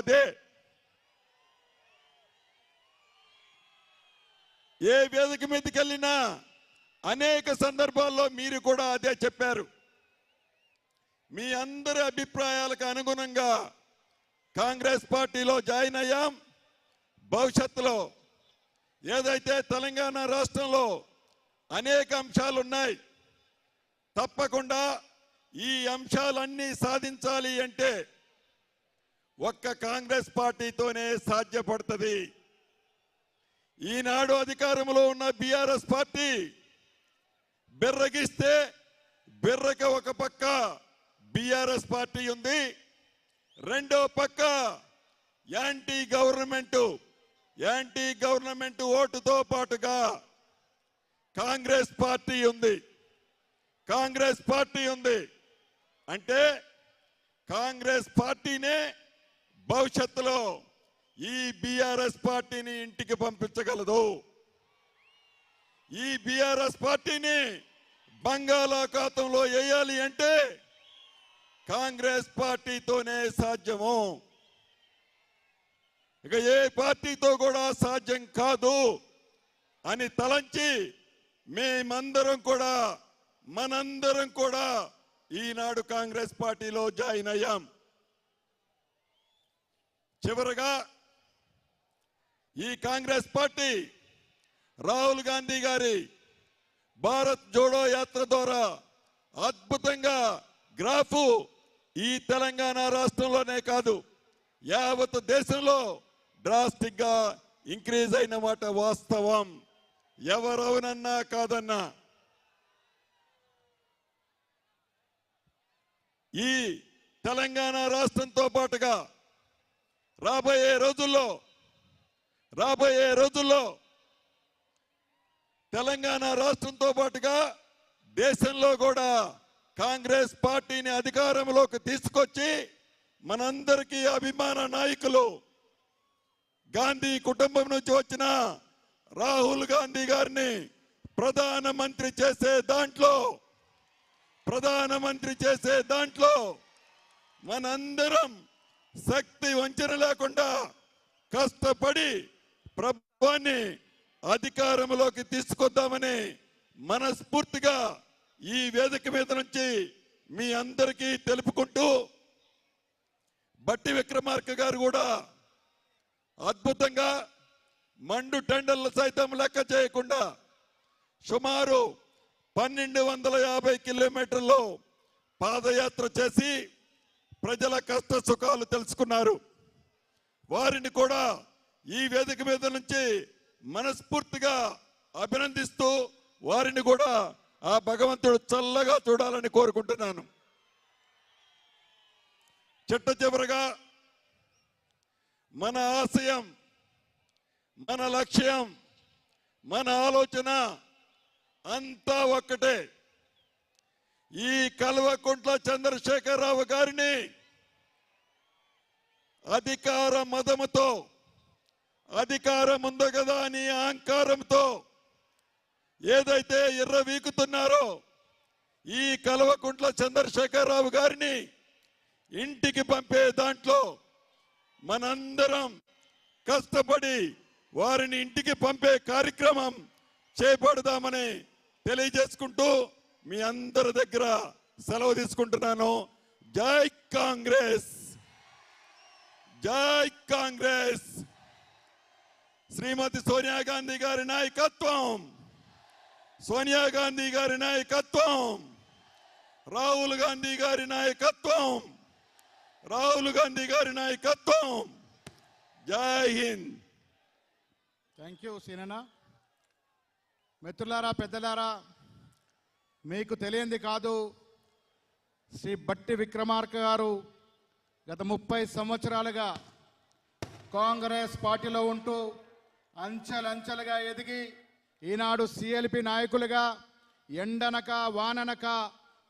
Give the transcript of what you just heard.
అదే ఏ వేదిక మీదకి వెళ్ళినా అనేక సందర్భాల్లో మీరు కూడా అదే చెప్పారు. మీ అందరి అభిప్రాయాలకు అనుగుణంగా కాంగ్రెస్ పార్టీలో జాయిన్ అయ్యాం. భవిష్యత్తులో ఏదైతే తెలంగాణ రాష్ట్రంలో అనేక అంశాలు ఉన్నాయి తప్పకుండా ఈ అంశాలన్నీ సాధించాలి అంటే ఒక్క కాంగ్రెస్ పార్టీతోనే సాధ్యపడుతుంది. ఈనాడు అధికారంలో ఉన్న బీఆర్ఎస్ పార్టీ బిర్రగిస్తే బిర్రక ఒక పక్క బీఆర్ఎస్ పార్టీ ఉంది రెండో పక్క యాంటీ గవర్నమెంట్ యాంటీ గవర్నమెంట్ ఓటుతో పాటుగా కాంగ్రెస్ పార్టీ ఉంది. కాంగ్రెస్ పార్టీ ఉంది. అంటే కాంగ్రెస్ పార్టీనే భవిష్యత్తులో ఈ బీఆర్ఎస్ పార్టీని ఇంటికి పంపించగలదు. ఈ బీఆర్ఎస్ పార్టీని బంగాళాఖాతంలో వేయాలి అంటే కాంగ్రెస్ పార్టీతోనే సాధ్యము. ఇక ఏ పార్టీతో కూడా సాధ్యం కాదు అని తలంచి మేమందరం కూడా మనందరం కూడా ఈనాడు కాంగ్రెస్ పార్టీలో జాయిన్ అయ్యాం. చివరగా ఈ కాంగ్రెస్ పార్టీ రాహుల్ గాంధీ గారి భారత్ జోడో యాత్ర ద్వారా అద్భుతంగా గ్రాఫు ఈ తెలంగాణ రాష్ట్రంలోనే కాదు యావత్ దేశంలో డ్రాస్టిక్గా ఇంక్రీజ్ అయిన మాట వాస్తవం. ఎవరవునన్నా కాదన్నా. ఈ తెలంగాణ రాష్ట్రంతో పాటుగా రాబోయే రోజుల్లో రాబోయే రోజుల్లో తెలంగాణ రాష్ట్రంతో పాటుగా దేశంలో కూడా కాంగ్రెస్ పార్టీని అధికారంలోకి తీసుకొచ్చి మనందరికీ అభిమాన నాయకులు గాంధీ కుటుంబం నుంచి వచ్చిన రాహుల్ గాంధీ గారిని ప్రధానమంత్రి చేసే దాంట్లో ప్రధానమంత్రి చేసే దాంట్లో మనందరం శక్తి వంచన లేకుండా కష్టపడి ప్రభుత్వాన్ని అధికారంలోకి తీసుకొద్దామని మనస్ఫూర్తిగా ఈ వేదిక మీద నుంచి మీ అందరికీ తెలుపుకుంటూ బట్టి విక్రమార్క గారు కూడా అద్భుతంగా మండు టెండర్లు సైతం లెక్క చేయకుండా సుమారు పన్నెండు వందల యాభై కిలోమీటర్లు పాదయాత్ర చేసి ప్రజల కష్ట సుఖాలు తెలుసుకున్నారు. వారిని కూడా ఈ వేదిక మీద నుంచి మనస్ఫూర్తిగా అభినందిస్తూ వారిని కూడా ఆ భగవంతుడు చల్లగా చూడాలని కోరుకుంటున్నాను. చిట్ట చివరగా మన ఆశయం మన లక్ష్యం మన ఆలోచన అంతా ఒక్కటే. ఈ కల్వకుంట్ల చంద్రశేఖరరావు గారిని అధికార మదముతో అధికారం ఉంది కదా అని అహంకారంతో ఏదైతే ఎర్ర వీకుతున్నారో ఈ కల్వకుంట్ల చంద్రశేఖరరావు గారిని ఇంటికి పంపే దాంట్లో మనందరం కష్టపడి వారిని ఇంటికి పంపే కార్యక్రమం చేపడదామని తెలియజేసుకుంటూ మీ అందరి దగ్గర సెలవు తీసుకుంటున్నాను. జై కాంగ్రెస్! జై కాంగ్రెస్! శ్రీమతి సోనియా గాంధీ గారి నాయకత్వం! సోనియా గాంధీ గారి నాయకత్వం! రాహుల్ గాంధీ గారి నాయకత్వం! రాహుల్ గాంధీ గారి నాయకత్వం! జై హింద్! థ్యాంక్ యూ సీననా మిత్రులారా పెద్దలారా మీకు తెలియంది కాదు. శ్రీ బట్టి విక్రమార్క గారు గత ముప్పై సంవత్సరాలుగా కాంగ్రెస్ పార్టీలో ఉంటూ అంచెలంచెలుగా ఎదిగి ఈనాడు సిఎల్పి నాయకులుగా ఎండనక వాననక